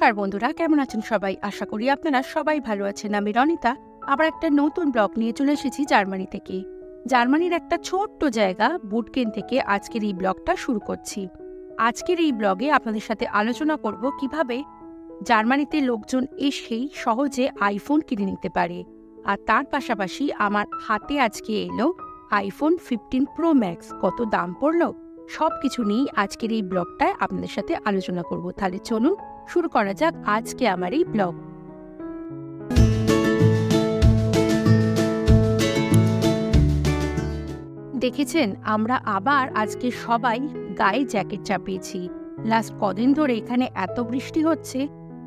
নমস্কার বন্ধুরা, কেমন আছেন সবাই? আশা করি আপনারা সবাই ভালো আছেন। আমি রনিতা, আবার একটা নতুন ব্লগ নিয়ে চলে এসেছি জার্মানি থেকে। জার্মানির একটা ছোট্ট জায়গা, বুটকেন থেকে আজকের এই ব্লগটা শুরু করছি। আজকের এই ব্লগে আপনাদের সাথে আলোচনা করব কীভাবে জার্মানিতে লোকজন এসেই সহজে আইফোন কিনে নিতে পারে। আর তার পাশাপাশি আমার হাতে আজকে এলো আইফোন ফিফটিন প্রো ম্যাক্স কত দাম পড়ল? সব কিছু নিয়েই আজকের এই ব্লগটায় আপনাদের সাথে আলোচনা করব। তাহলে চলুন শুরু করা যাক আজকে আমার এই ব্লগ। দেখেছেন, আমরা আবার আজকে সবাই গায়ে জ্যাকেট চাপিয়েছি। লাস্ট কদিন ধরে এখানে এত বৃষ্টি হচ্ছে,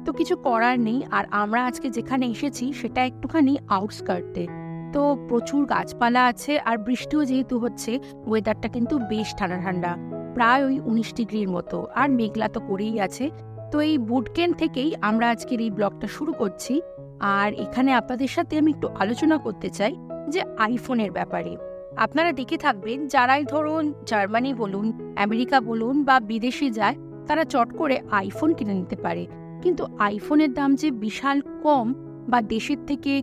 তো কিছু করার নেই। আর আমরা আজকে যেখানে এসেছি, সেটা একটুখানি আউটস্কার্টে তো প্রচুর গাছপালা আছে, আর বৃষ্টিও যেহেতু হচ্ছে ওয়েদারটা কিন্তু বেশ ঠান্ডা ঠান্ডা। প্রায় ওই উনিশ ডিগ্রির মতো, আর মেঘলা তো করেই আছে। তো এই বুটকেন থেকেই আমরা আজকের এই ব্লগটা শুরু করছি। আর এখানে আপনাদের সাথে আমি একটু আলোচনা করতে চাই যে আইফোনের ব্যাপারে। আপনারা দেখে থাকবেন যারাই ধরুন জার্মানি বলুন, আমেরিকা বলুন বা বিদেশে যায়, তারা চট করে আইফোন কিনে নিতে পারে। কিন্তু আইফোনের দাম যে বিশাল কম বা দেশের থেকে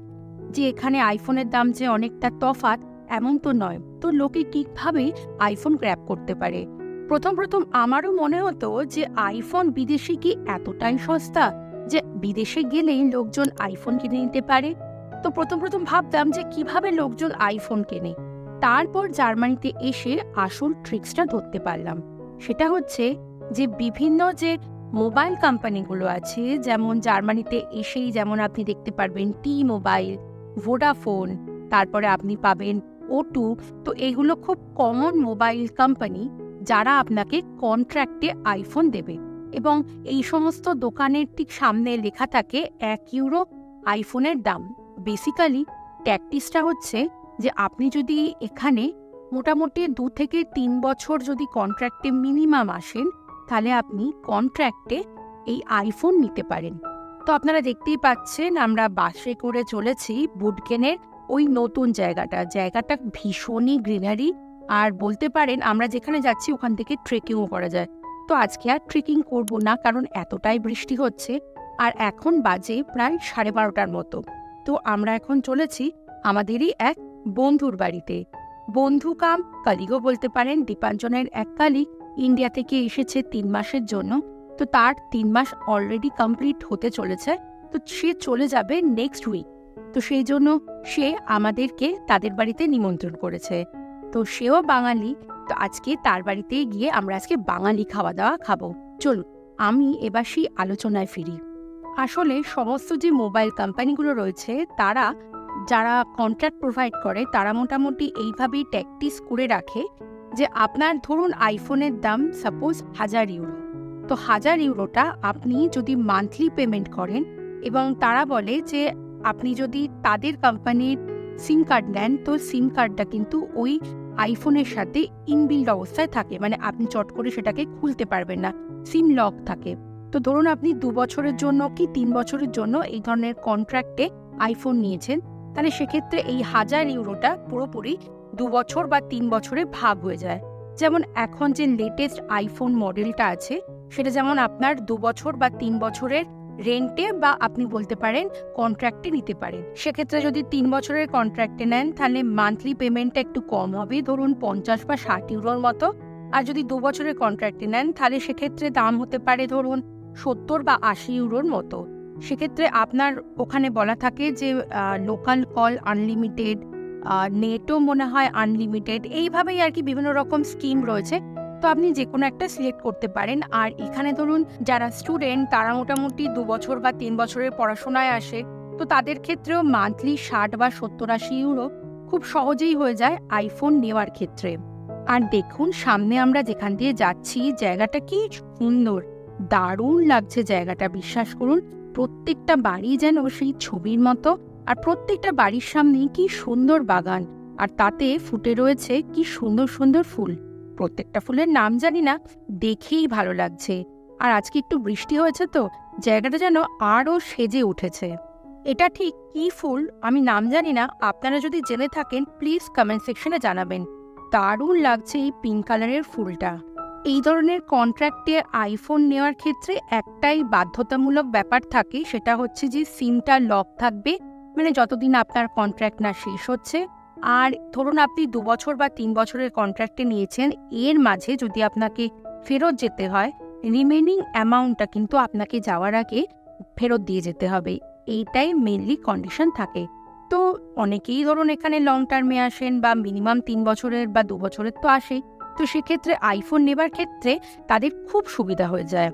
যে এখানে আইফোনের দাম যে অনেকটা তফাৎ, এমন তো নয়। তো লোকে কীভাবে আইফোন গ্র্যাব করতে পারে? প্রথম প্রথম আমারও মনে হতো যে আইফোন বিদেশে কি এতটাই সস্তা যে বিদেশে গেলেই লোকজন আইফোন কিনে নিতে পারে। তো প্রথম প্রথম ভাবতাম যে কীভাবে লোকজন আইফোন কেনে। তারপর জার্মানিতে এসে আসল ট্রিক্সটা ধরতে পারলাম। সেটা হচ্ছে যে বিভিন্ন যে মোবাইল কোম্পানিগুলো আছে, যেমন জার্মানিতে এসেই যেমন আপনি দেখতে পারবেন টি মোবাইল ভোডাফোন তারপরে আপনি পাবেন ও টু তো এগুলো খুব কমন মোবাইল কোম্পানি যারা আপনাকে কন্ট্রাক্টে আইফোন দেবে এবং এই সমস্ত দোকানের ঠিক সামনে লেখা থাকে এক ইউরো আইফোনের দাম। বেসিক্যালি ট্যাকটিসটা হচ্ছে যে আপনি যদি এখানে মোটামুটি দু থেকে তিন বছর যদি কন্ট্রাক্টে মিনিমাম আসেন, তাহলে আপনি কন্ট্রাক্টে এই আইফোন নিতে পারেন। তো আপনারা দেখতেই পাচ্ছেন, আমরা বাসে করে চলেছি বুটকেনের ওই নতুন জায়গাটা। জায়গাটা ভীষণই গ্রিনারি আর বলতে পারেন আমরা যেখানে যাচ্ছি ওখান থেকে ট্রেকিংও করা যায়। তো আজকে আর ট্রেকিং করব না, কারণ এতটাই বৃষ্টি হচ্ছে আর এখন বাজে প্রায় সাড়ে বারোটার মতো। তো আমরা এখন চলেছি আমাদেরই এক বন্ধুর বাড়িতে। বন্ধু কাম কালিগও বলতে পারেন, দীপাঞ্জনের এক কালিগ ইন্ডিয়া থেকে এসেছে তিন মাসের জন্য। তো তার তিন মাস অলরেডি কমপ্লিট হতে চলেছে। তো সে চলে যাবে নেক্সট উইক তো সেই জন্য সে আমাদেরকে তাদের বাড়িতে নিমন্ত্রণ করেছে। তো সেও বাঙালি, তো আজকে তার বাড়িতে গিয়ে আমরা আজকে বাঙালি খাওয়া দাওয়া খাব। চলুন, আমি এবার সেই আলোচনায় ফিরি। আসলে সমস্ত যে মোবাইল কোম্পানিগুলো রয়েছে, তারা যারা কন্ট্রাক্ট প্রোভাইড করে, তারা মোটামুটি এইভাবেই ট্যাকটিস করে রাখে যে আপনার ধরুন আইফোনের দাম সাপোজ হাজার ইউরো তো হাজার ইউরোটা আপনি যদি মান্থলি পেমেন্ট করেন এবং তারা বলে যে আপনি যদি তাদের কোম্পানির সিম কার্ড নেন তো সিম কার্ডটা কিন্তু ওই আইফোনের সাথে ইনবিল্ড অবস্থায় থাকে। মানে আপনি চট করে সেটাকে খুলতে পারবেন না। সিম লক থাকে। তো ধরুন আপনি দু বছরের জন্য কি তিন বছরের জন্য এই ধরনের কন্ট্রাক্টে আইফোন নিয়েছেন, তাহলে সেক্ষেত্রে এই হাজার ইউরোটা পুরোপুরি দু বছর বা তিন বছরে ভাগ হয়ে যায়। যেমন এখন যে লেটেস্ট আইফোন মডেলটা আছে, সেটা যেমন আপনার দু বছর বা তিন বছরের রেন্টে বা আপনি বলতে পারেন কন্ট্রাক্টে নিতে পারেন। সেক্ষেত্রে যদি তিন বছরের কন্ট্রাক্টে নেন, তাহলে মান্থলি পেমেন্টটা একটু কম হবে, ধরুন পঞ্চাশ বা ষাট ইউরোর মতো। আর যদি দু বছরের কন্ট্রাক্টে নেন, তাহলে সেক্ষেত্রে দাম হতে পারে ধরুন সত্তর বা আশি ইউরোর মতো। সেক্ষেত্রে আপনার ওখানে বলা থাকে যে লোকাল কল আনলিমিটেড নেটও মনে হয় আনলিমিটেড এইভাবেই আর কি বিভিন্ন রকম স্কিম রয়েছে। তো আপনি যে কোনো একটা সিলেক্ট করতে পারেন। আর এখানে ধরুন, যারা স্টুডেন্ট তারা মোটামুটি দু বছর বা তিন বছরের পড়াশোনায় আসে। তো তাদের ক্ষেত্রেও মান্থলি ষাট বা সত্তর আশি ইউরো খুব সহজেই হয়ে যায় আইফোন নেওয়ার ক্ষেত্রে। আর দেখুন, সামনে আমরা যেখান দিয়ে যাচ্ছি, জায়গাটা কি সুন্দর। দারুণ লাগছে জায়গাটা, বিশ্বাস করুন। প্রত্যেকটা বাড়ি যেন সেই ছবির মতো। আর প্রত্যেকটা বাড়ির সামনে কি সুন্দর বাগান। আর তাতে ফুটে রয়েছে কি সুন্দর সুন্দর ফুল। প্রত্যেকটা ফুলের নাম জানি না, দেখেই ভালো লাগছে। আর আজকে একটু বৃষ্টি হয়েছে তো, জায়গাটা যেন আরও সেজে উঠেছে। এটা ঠিক কি ফুল আমি নাম জানি না, আপনারা যদি জেনে থাকেন প্লিজ কমেন্ট সেকশনে জানাবেন। দারুণ লাগছে এই পিঙ্ক কালারের ফুলটা। এই ধরনের কন্ট্রাক্টে আইফোন নেওয়ার ক্ষেত্রে একটাই বাধ্যতামূলক ব্যাপার থাকে, সেটা হচ্ছে যে সিমটা লক থাকবে মানে যতদিন আপনার কন্ট্রাক্ট না শেষ হচ্ছে আর ধরুন আপনি দু বছর বা তিন বছরের কন্ট্রাক্টে নিয়েছেন, এর মাঝে যদি আপনাকে ফেরত যেতে হয় রিমেনিং অ্যামাউন্টটা কিন্তু আপনাকে যাওয়ার আগে ফেরত দিয়ে যেতে হবে। এইটাই মেনলি কন্ডিশন থাকে। তো অনেকেই ধরুন এখানে লং টার্মে আসেন বা মিনিমাম তিন বছরের বা দু বছরের তো আসেই তো সেক্ষেত্রে আইফোন নেবার ক্ষেত্রে তাদের খুব সুবিধা হয়ে যায়।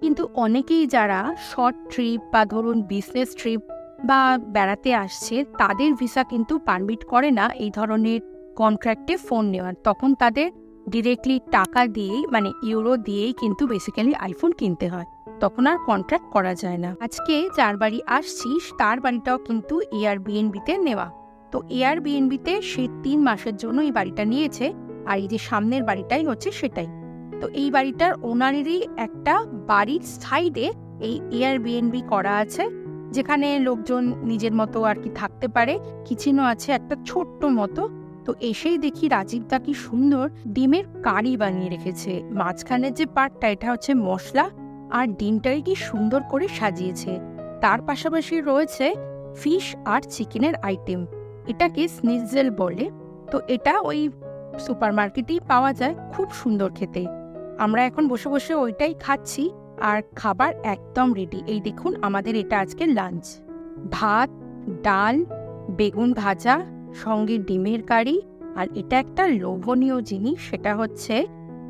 কিন্তু অনেকেই যারা শর্ট ট্রিপ বা ধরুন বিজনেস ট্রিপ বা বেড়াতে আসছে, তাদের ভিসা কিন্তু পারমিট করে না এই ধরনের কন্ট্রাক্টে ফোন নেওয়ার। তখন তাদের ডিরেক্টলি টাকা দিয়েই মানে ইউরো দিয়েই কিন্তু বেসিক্যালি আইফোন কিনতে হয়। তখন আর কন্ট্রাক্ট করা যায় না। আজকে যার বাড়ি আসছিস, তার বাড়িটাও কিন্তু এয়ার বিএনবিতে নেওয়া। তো এয়ার বিএনবিতে সে তিন মাসের জন্য এই বাড়িটা নিয়েছে, আর এই যে সামনের বাড়িটাই হচ্ছে সেটাই। তো এই বাড়িটার ওনারেরই একটা বাড়ির সাইডে এই এয়ার বিএনবি করা আছে। যেখানে লোকজন নিজের মতো আর কি থাকতে পারে, কিচেনও আছে একটা ছোট্ট মতো। তো এসেই দেখি রাজীবদা কি সুন্দর ডিমের কারি বানিয়ে রেখেছে। মাঝখানের যে পার্টটা এটা হচ্ছে মশলা। আর ডিমটাকে কি সুন্দর করে সাজিয়েছে। তার পাশাপাশি রয়েছে ফিশ আর চিকেনের আইটেম। এটাকে স্নিজেল বলে। তো এটা ওই সুপার মার্কেটেই পাওয়া যায় খুব সুন্দর খেতে। আমরা এখন বসে বসে ওইটাই খাচ্ছি। আর খাবার একদম রেডি এই দেখুন আমাদের এটা আজকে লাঞ্চ ভাত, ডাল, বেগুন ভাজা, সঙ্গে ডিমের কারি, আর এটা একটা লোভনীয় জিনিস, সেটা হচ্ছে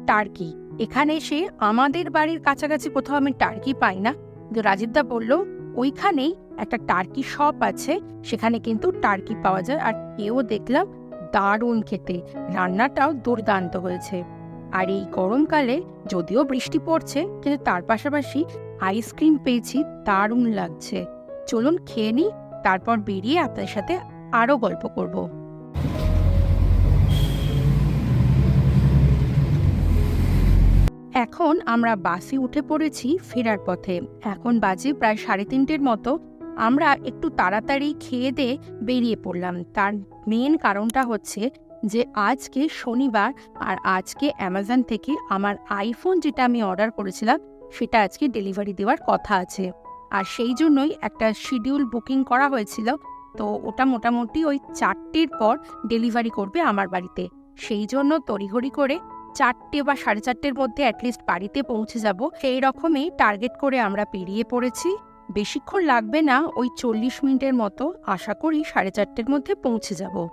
টার্কি এখানে এসে আমাদের বাড়ির কাছাকাছি কোথাও আমি টার্কি পাই না। কিন্তু রাজীবদা বলল, ওইখানেই একটা টার্কি শপ আছে, সেখানে কিন্তু টার্কি পাওয়া যায়। আর এও দেখলাম, দারুণ খেতে। রান্নাটাও দুর্দান্ত হয়েছে। আর এই গরমকালে যদিও বৃষ্টি পড়ছে, কিন্তু তার পাশাপাশি আইসক্রিম পেয়েছি, দারুণ লাগছে। চলুন খেয়ে নিই, তারপর বেরিয়ে আপনার সাথে আরও গল্প করব। এখন আমরা বাসে উঠে পড়েছি ফেরার পথে। এখন বাজে প্রায় সাড়ে তিনটের মতো। আমরা একটু তাড়াতাড়ি খেয়ে দিয়ে বেরিয়ে পড়লাম। তার মেন কারণটা হচ্ছে যে আজকে শনিবার আর আজকে অ্যামাজন থেকে আমার আইফোন যেটা আমি অর্ডার করেছিলাম, সেটা আজকে ডেলিভারি দেওয়ার কথা আছে। আর সেই জন্যই একটা শিডিউল বুকিং করা হয়েছিল। তো ওটা মোটামুটি ওই চারটের পর ডেলিভারি করবে আমার বাড়িতে। সেই জন্য তড়িঘড়ি করে চারটে বা সাড়ে চারটের মধ্যে অ্যাটলিস্ট বাড়িতে পৌঁছে যাব। সেই রকমই টার্গেট করে আমরা পেরিয়ে পড়েছি। বেশিক্ষণ লাগবে না, ওই চল্লিশ মিনিটের মতো। আশা করি সাড়ে চারটের মধ্যে পৌঁছে যাব।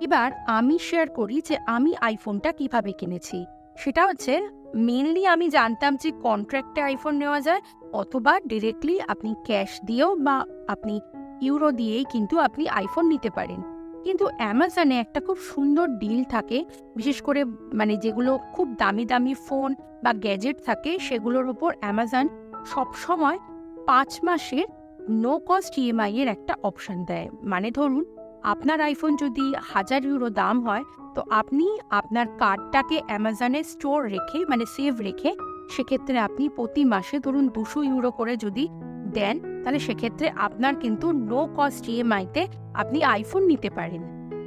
এবার আমি শেয়ার করি যে আমি আইফোনটা কীভাবে কিনেছি। সেটা হচ্ছে মেনলি আমি জানতাম যে কন্ট্রাক্টে আইফোন নেওয়া যায়, অথবা ডিরেক্টলি আপনি ক্যাশ দিয়েও বা আপনি ইউরো দিয়েই কিন্তু আপনি আইফোন নিতে পারেন। কিন্তু অ্যামাজনে একটা খুব সুন্দর ডিল থাকে, বিশেষ করে মানে যেগুলো খুব দামি দামি ফোন বা গ্যাজেট থাকে, সেগুলোর উপর অ্যামাজন সবসময় পাঁচ মাসের নো কস্ট ইএমআই এর একটা অপশন দেয়। মানে ধরুন আপনার আইফোন যদি হাজার ইউরো দাম হয়, তো আপনি আপনার কার্ডটাকে অ্যামাজনে স্টোর রেখে মানে সেভ রেখে, সেক্ষেত্রে আপনি প্রতি মাসে ধরুন দুশো ইউরো করে যদি দেন, তাহলে সেক্ষেত্রে আপনার কিন্তু নো কস্ট ইএমআইতে আপনি আইফোন নিতে পারেন।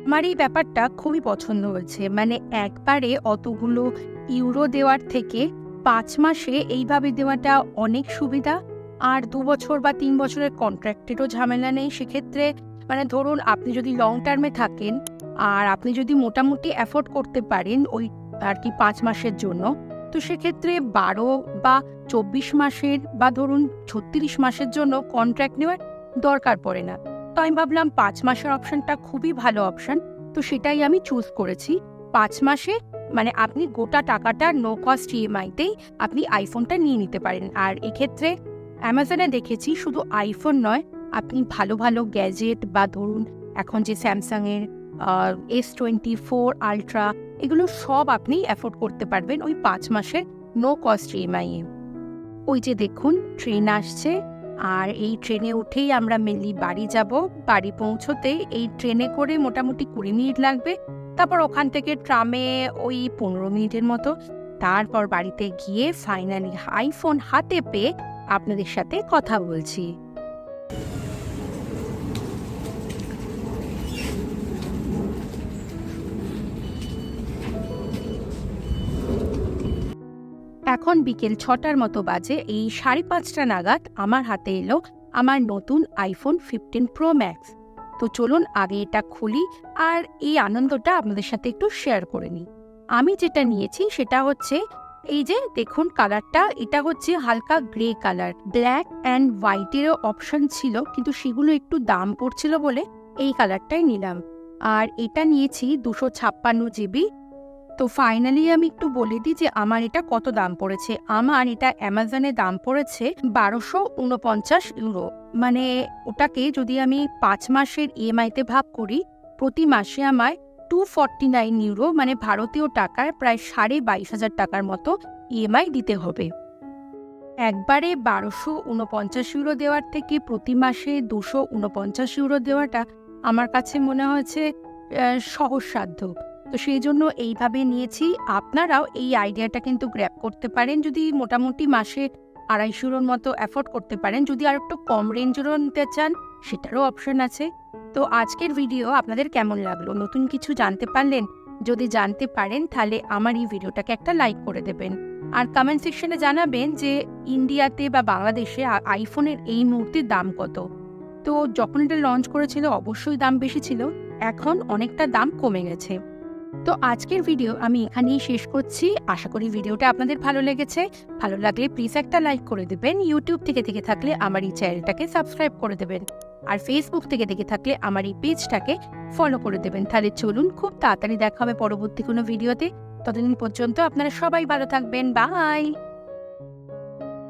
আমার এই ব্যাপারটা খুবই পছন্দ হয়েছে। মানে একবারে অতগুলো ইউরো দেওয়ার থেকে পাঁচ মাসে এইভাবে দেওয়াটা অনেক সুবিধা। আর দু বছর বা তিন বছরের কন্ট্রাক্টেরও ঝামেলা নেই। সেক্ষেত্রে মানে ধরুন আপনি যদি লং টার্মে থাকেন আর আপনি যদি মোটামুটি অ্যাফোর্ড করতে পারেন ওই আর কি পাঁচ মাসের জন্য, তো সেক্ষেত্রে বারো বা চব্বিশ মাসের বা ধরুন ছত্রিশ মাসের জন্য কন্ট্রাক্ট নেওয়ার দরকার পড়ে না। তো আমি ভাবলাম পাঁচ মাসের অপশনটা খুবই ভালো অপশন তো সেটাই আমি চুজ করেছি। পাঁচ মাসে মানে আপনি গোটা টাকাটা নো কস্ট ইএমআইতেই আপনি আইফোনটা নিয়ে নিতে পারেন। আর এক্ষেত্রে অ্যামাজনে দেখেছি শুধু আইফোন নয় আপনি ভালো ভালো গ্যাজেট বা ধরুন এখন যে স্যামসাংয়ের এস টোয়েন্টি ফোর আলট্রা এগুলো সব আপনি অ্যাফোর্ড করতে পারবেন ওই পাঁচ মাসের নো কস্ট ইএমআই এ। ওই যে দেখুন ট্রেন আসছে আর এই ট্রেনে উঠেই আমরা মেনলি বাড়ি যাব। বাড়ি পৌঁছতে এই ট্রেনে করে মোটামুটি কুড়ি মিনিট লাগবে। তারপর ওখান থেকে ট্রামে ওই পনেরো মিনিটের মতো। তারপর বাড়িতে গিয়ে ফাইনালি আইফোন হাতে পেয়ে আপনাদের সাথে কথা বলছি। এখন বিকেল ছটার মতো বাজে, এই সাড়ে পাঁচটা নাগাদ আমার হাতে এলো আমার নতুন আইফোন ফিফটিন প্রো ম্যাক্স তো চলুন আগে এটা খুলি আর এই আনন্দটা আপনাদের সাথে একটু শেয়ার করে নিই। আমি যেটা নিয়েছি সেটা হচ্ছে, এই যে দেখুন কালারটা এটা হচ্ছে হালকা গ্রে কালার ব্ল্যাক অ্যান্ড হোয়াইটেরও অপশন ছিল, কিন্তু সেগুলো একটু দাম পড়ছিল বলে এই কালারটাই নিলাম। আর এটা নিয়েছি দুশো ছাপ্পান্ন জিবি তো ফাইনালি আমি একটু বলে দিই যে আমার এটা কত দাম পড়েছে। আমার এটা অ্যামাজনে দাম পড়েছে বারোশো উনপঞ্চাশ ইউরো মানে ওটাকে যদি আমি পাঁচ মাসের ইএমআইতে ভাগ করি, প্রতি মাসে আমায় টু ফর্টি নাইন ইউরো মানে ভারতীয় টাকার প্রায় সাড়ে বাইশ হাজার টাকার মতো ইএমআই দিতে হবে। একবারে বারোশো উনপঞ্চাশ ইউরো দেওয়ার থেকে প্রতি মাসে দুশো উনপঞ্চাশ ইউরো দেওয়াটা আমার কাছে মনে হয়েছে সহজসাধ্য। তো সেই জন্য এইভাবে নিয়েছি। আপনারাও এই আইডিয়াটা কিন্তু গ্র্যাপ করতে পারেন। যদি মোটামুটি মাসে আড়াইশোর মতো অ্যাফোর্ড করতে পারেন। যদি আর একটু কম রেঞ্জেরও নিতে চান, সেটারও অপশন আছে। তো আজকের ভিডিও আপনাদের কেমন লাগল? নতুন কিছু জানতে পারলেন? যদি জানতে পারেন, তাহলে আমার এই ভিডিওটাকে একটা লাইক করে দেবেন। আর কমেন্ট সেকশনে জানাবেন যে ইন্ডিয়াতে বা বাংলাদেশে আইফোনের এই মুহূর্তে দাম কত? তো যখন এটা লঞ্চ করেছিল, অবশ্যই দাম বেশি ছিল। এখন অনেকটা দাম কমে গেছে। তো আজকের ভিডিও আমি এখানেই শেষ করছি। আশা করি ভিডিওটা আপনাদের ভালো লেগেছে। ভালো লাগলে প্লিজ একটা লাইক করে দেবেন। ইউটিউব থেকে দেখে থাকলে আমার এই চ্যানেলটাকে সাবস্ক্রাইব করে দেবেন। আর ফেসবুক থেকে দেখে থাকলে আমার এই পেজটাকে ফলো করে দেবেন। তাহলে চলুন খুব তাড়াতাড়ি দেখা হবে পরবর্তী কোনো ভিডিওতে। ততদিন পর্যন্ত আপনারা সবাই ভালো থাকবেন। বাই